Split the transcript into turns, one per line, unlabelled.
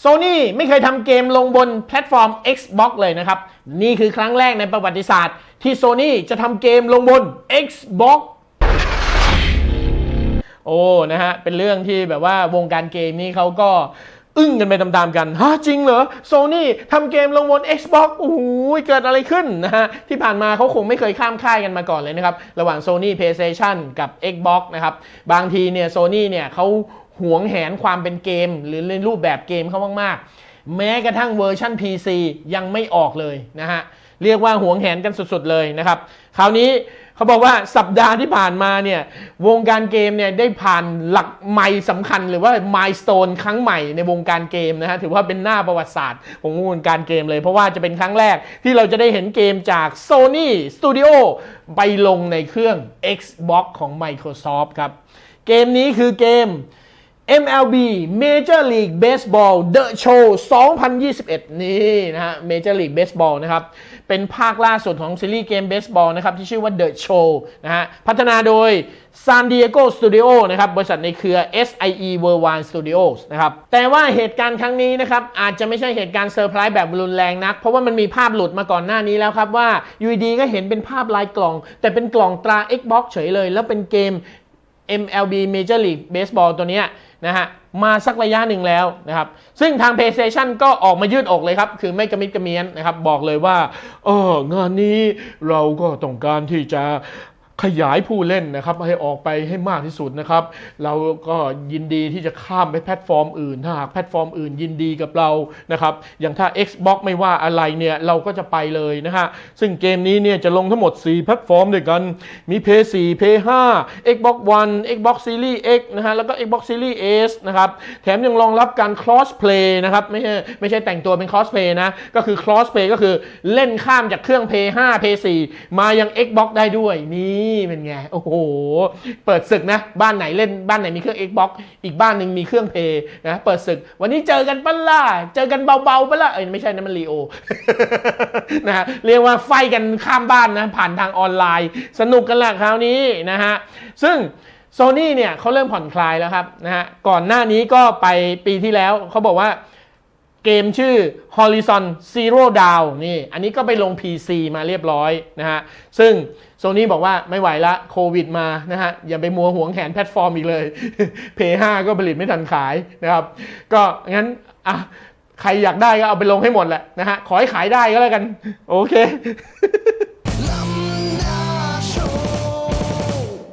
โซนี่ไม่เคยทำเกมลงบนแพลตฟอร์ม Xbox เลยนะครับ นี่คือครั้งแรกในประวัติศาสตร์ ที่โซนี่จะทำเกมลงบน Xbox โอ้ นะฮะ เป็นเรื่องที่แบบว่าวงการเกมนี้เขาก็อึ้งกันไปตามๆกันฮะจริงเหรอโซนี่ทำเกมลงบน Xbox โอ้โหเกิดอะไรขึ้นนะฮะ ที่ผ่านมาเขาคงไม่เคยข้ามค่ายกันมาก่อนเลยนะครับ ระหว่าง Sony PlayStation กับ Xbox นะครับ บางทีเนี่ย Sony เนี่ยเขา หวงแหนความเป็นเกม หรือในรูปแบบเกมเขามากๆ แม้กระทั่งเวอร์ชัน PC ยังไม่ออกเลยนะฮะเรียกว่าหวงแหนกันสุดๆเลยนะครับคราวนี้เขาบอกว่าสัปดาห์ที่ผ่านมาเนี่ยวงการเกมเนี่ยได้ผ่านหลักไมล์สำคัญหรือว่ามายสเตนครั้งใหม่ในวงการเกมนะฮะถือว่าเป็นหน้าประวัติศาสตร์ของวงการเกมเลยเพราะว่าจะเป็นครั้งแรกที่เราจะได้เห็นเกมจาก Sony Studio ไปลงในเครื่อง Xbox ของ Microsoft ครับ เกมนี้คือเกม MLB Major League Baseball The Show 2021 นี่นะฮะ Major League Baseball นะครับ เป็นภาคล่าสุดของซีรีส์เกมเบสบอลนะครับ ที่ชื่อว่า The Show นะฮะ พัฒนาโดย San Diego Studio นะครับ บริษัทในเครือ SIE Worldwide Studios นะครับ แต่ว่าเหตุการณ์ครั้งนี้นะครับ อาจจะไม่ใช่เหตุการณ์เซอร์ไพรส์แบบรุนแรงนัก เพราะว่ามันมีภาพหลุดมาก่อนหน้านี้แล้วครับว่ายูดีก็เห็นเป็นภาพลายกล่อง แต่เป็นกล่องตรา Xbox เฉยเลย แล้วเป็นเกม MLB Major League Baseball ตัวเนี้ยนะฮะมาสักระยะหนึ่งแล้วนะครับ ซึ่งทาง PlayStation ก็ออกมายืดอกเลยครับ คือไม่กระมิดกระเมียนนะครับ บอกเลยว่าเอองานนี้เราก็ต้องการที่จะ ขยายผู้เล่นนะครับให้ออกไปให้มากที่สุดนะครับ เราก็ยินดีที่จะข้ามไปแพลตฟอร์มอื่น ถ้าหากแพลตฟอร์มอื่นยินดีกับเรานะครับอย่างถ้า Xbox ไม่ว่าอะไรเนี่ยเราก็จะไปเลยนะฮะซึ่งเกมนี้เนี่ยจะลงทั้งหมด 4 แพลตฟอร์มด้วยกันมี PS4 PS5 Xbox One Xbox Series X นะฮะแล้วก็ Xbox Series S นะครับแถมยังรองรับการ cross play นะครับไม่ใช่ไม่ใช่แต่งตัวเป็น cross play นะก็คือ cross play ก็คือเล่นข้ามจากเครื่อง PS5 PS4 มายัง Xbox ได้ด้วยนี่เป็นไง โอ้โห เปิดศึกนะ บ้านไหนเล่นบ้านไหนมีเครื่อง Xbox อีกบ้านหนึ่งมีเครื่อง Play นะเปิดศึก วันนี้เจอกันปะล่ะเจอกันเบาๆปะล่ะเอ้ยไม่ใช่นะมันลีโอนะฮะเรียกว่าไฟกันข้ามบ้านนะ ผ่านทางออนไลน์ สนุกกันแหละคราวนี้นะฮะซึ่งโซนี่เนี่ยเขาเริ่มผ่อนคลายแล้วครับนะฮะก่อนหน้านี้ก็ไปปีที่แล้วเขาบอกว่า เกมชื่อ Horizon Zero Dawn นี่ อันนี้ก็ไปลง PC มาเรียบร้อยนะฮะ ซึ่งโซนี่บอกว่าไม่ไหวละโควิดมานะฮะ อย่าไปมัวหวงแขนแพลตฟอร์มอีกเลย P5 ก็ผลิตไม่ทันขายนะครับ ก็งั้นอะใครอยากได้ก็เอาไปลงให้หมดแหละนะฮะ ขอให้ขายได้ก็แล้วกัน โอเค